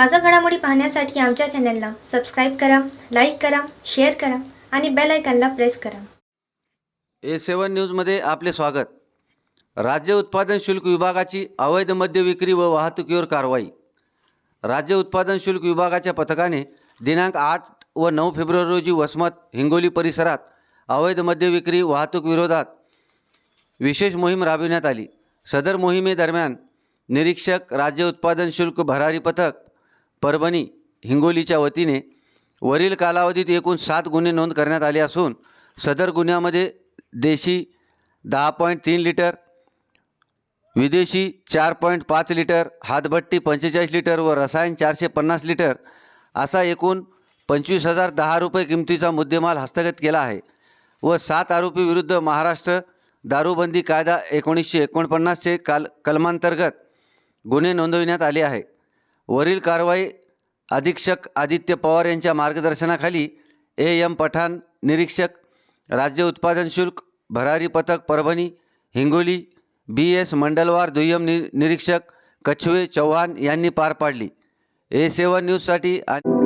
ताज्या घडामोडी पाहण्यासाठी आमच्या चॅनलला सबस्क्राईब करा लाईक करा शेअर करा आणि बेल आयकॉनला प्रेस करा. ए सेवन न्यूजमध्ये आपले स्वागत. राज्य उत्पादन शुल्क विभागाची अवैध मद्य विक्री व वाहतुकीवर कारवाई. राज्य उत्पादन शुल्क विभागाच्या पथकाने दिनांक आठ व नऊ फेब्रुवारी रोजी वसमत हिंगोली परिसरात अवैध मद्य विक्री वाहतूक विरोधात विशेष मोहीम राबविण्यात आली. सदर मोहिमेदरम्यान निरीक्षक राज्य उत्पादन शुल्क भरारी पथक परभणी हिंगोलीच्या वतीने वरील कालावधीत एकूण सात गुन्हे नोंद करण्यात आले असून सदर गुन्ह्यामध्ये देशी दहा पॉईंट तीन लिटर विदेशी चार पॉईंट पाच लिटर हातभट्टी पंचेचाळीस लिटर व रसायन चारशे पन्नास लिटर असा एकूण पंचवीस हजार दहा रुपये किमतीचा मुद्देमाल हस्तगत केला आहे व सात आरोपीविरुद्ध महाराष्ट्र दारूबंदी कायदा एकोणीसशे एकोणपन्नासचे काल कलमांतर्गत गुन्हे नोंदविण्यात आले आहे वरील कारवाई अधीक्षक आदित्य पवार यांच्या मार्गदर्शनाखाली ए एम पठाण निरीक्षक राज्य उत्पादन शुल्क भरारी पथक परभणी हिंगोली बी एस मंडलवार दुय्यम नि निरीक्षक कछवे चव्हाण यांनी पार पाडली. ए सेवन न्यूजसाठी आणि